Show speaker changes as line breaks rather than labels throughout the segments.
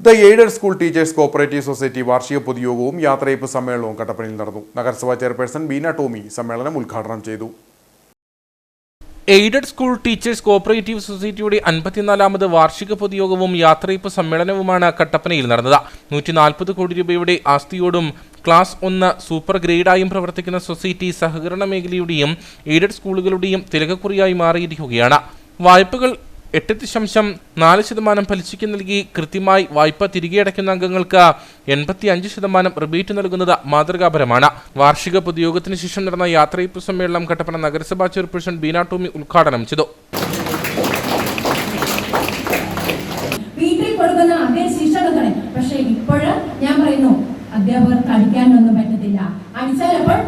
The aided school teachers cooperative society വാർഷിക പൊതുയോഗവും യാത്രയപ്പ് സമ്മേളനവും കട്ടപ്പനയിൽ നടന്നു. നഗരസഭാ ചെയർപേഴ്സൺ ബീന ടോമി സമ്മേളനം ഉദ്ഘാടനം ചെയ്തു.
എയ്ഡഡ് സ്കൂൾ ടീച്ചേഴ്സ് കോപ്പറേറ്റീവ് സൊസൈറ്റിയുടെ അൻപത്തിനാലാമത് വാർഷിക പൊതുയോഗവും യാത്രയപ്പ് സമ്മേളനവുമാണ് കട്ടപ്പനയിൽ നടന്നത്. നൂറ്റി കോടി രൂപയുടെ ആസ്തിയോടും ക്ലാസ് ഒന്ന് സൂപ്പർ ഗ്രേഡായും പ്രവർത്തിക്കുന്ന സൊസൈറ്റി സഹകരണ മേഖലയുടെയും എയ്ഡഡ് സ്കൂളുകളുടെയും തിലകക്കുറിയായി മാറിയിരിക്കുകയാണ്. വായ്പകൾ എട്ട് ദശാംശം നാല് ശതമാനം പലിശയ്ക്ക് നൽകി കൃത്യമായി വായ്പ തിരികെ അടയ്ക്കുന്ന അംഗങ്ങൾക്ക് എൺപത്തി അഞ്ച് ശതമാനം റിബേറ്റ് നൽകുന്നത് മാതൃകാപരമാണ്. വാർഷിക പൊതുയോഗത്തിന് ശേഷം നടന്ന യാത്രയപ്പ് സമ്മേളനം കട്ടപ്പന നഗരസഭാ ചെയർപേഴ്സൺ ബീന ടോമി ഉദ്ഘാടനം ചെയ്തു.
അധ്യാപകർക്ക് അടിക്കാനൊന്നും പറ്റത്തില്ല. അടിച്ചാൽ അപ്പോൾ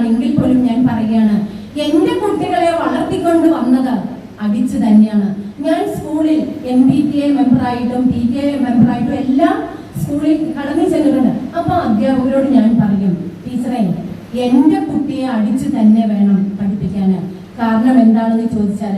മാതാപിതാക്കളാണെങ്കിൽ പോലും ഞാൻ പറയുകയാണ് എന്റെ കുട്ടികളെ വളർത്തിക്കൊണ്ട് വന്നത് അടിച്ചു തന്നെയാണ്. ഞാൻ സ്കൂളിൽ എം പി ടി എ മെമ്പറായിട്ടും പി ടി എ മെമ്പറായിട്ടും എല്ലാം സ്കൂളിൽ കടന്നു ചെന്നിട്ടുണ്ട് അപ്പൊ അധ്യാപകരോട് ഞാൻ പറയും ടീച്ചറെ എന്റെ കുട്ടിയെ അടിച്ചു തന്നെ വേണം പഠിപ്പിക്കാന് കാരണം എന്താണെന്ന് ചോദിച്ചാൽ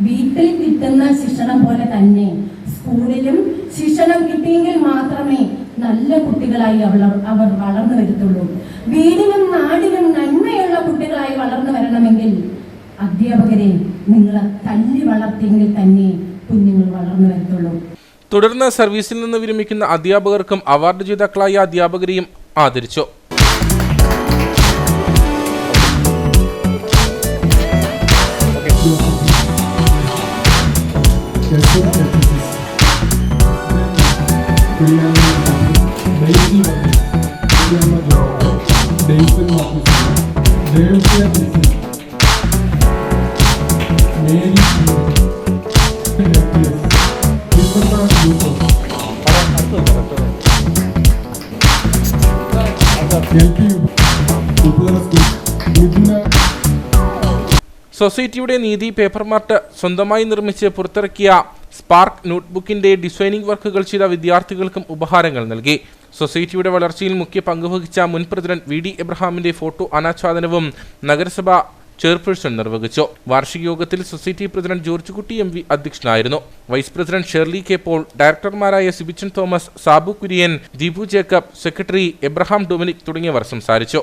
വീട്ടിൽ കിട്ടുന്ന ശിക്ഷണം പോലെ തന്നെ സ്കൂളിലും ശിക്ഷണം കിട്ടിയെങ്കിൽ മാത്രമേ നല്ല കുട്ടികളായി അവർ അവർ വളർന്നു വരുത്തുള്ളൂ. വീടിനും നാടിനും നന്മയുള്ള കുട്ടികളായി വളർന്നു വരണമെങ്കിൽ അധ്യാപകരെ നിങ്ങൾ തല്ലി വളർത്തിയെങ്കിൽ തന്നെ കുഞ്ഞുങ്ങൾ വളർന്നു വരത്തുള്ളൂ.
തുടർന്ന് സർവീസിൽ നിന്ന് വിരമിക്കുന്ന അധ്യാപകർക്കും അവാർഡ് ജേതാക്കളായ അധ്യാപകരെയും ആദരിച്ചു. സൊസൈറ്റിയുടെ നീതി പേപ്പർ മാർട്ട് സ്വന്തമായി നിർമ്മിച്ച് പുറത്തിറക്കിയ സ്പാർക്ക് നോട്ട്ബുക്കിന്റെ ഡിസൈനിംഗ് വർക്കുകൾ ചെയ്ത വിദ്യാർത്ഥികൾക്കും ഉപഹാരങ്ങൾ നൽകി. സൊസൈറ്റിയുടെ വളർച്ചയിൽ മുഖ്യ പങ്കുവഹിച്ച മുൻ പ്രസിഡന്റ് വി ഡി എബ്രഹാമിന്റെ ഫോട്ടോ അനാച്ഛാദനവും നഗരസഭ ചെയർപേഴ്സൺ നിർവഹിച്ചു. വാർഷിക യോഗത്തിൽ society president George Kutty M V അധ്യക്ഷനായിരുന്നു. Vice president Shirley K Paul ഡയറക്ടർമാരായ Sibichan Thomas Sabu Kurian Deepu Jacob secretary Abraham Dominic തുടങ്ങിയവർ സംസാരിച്ചു.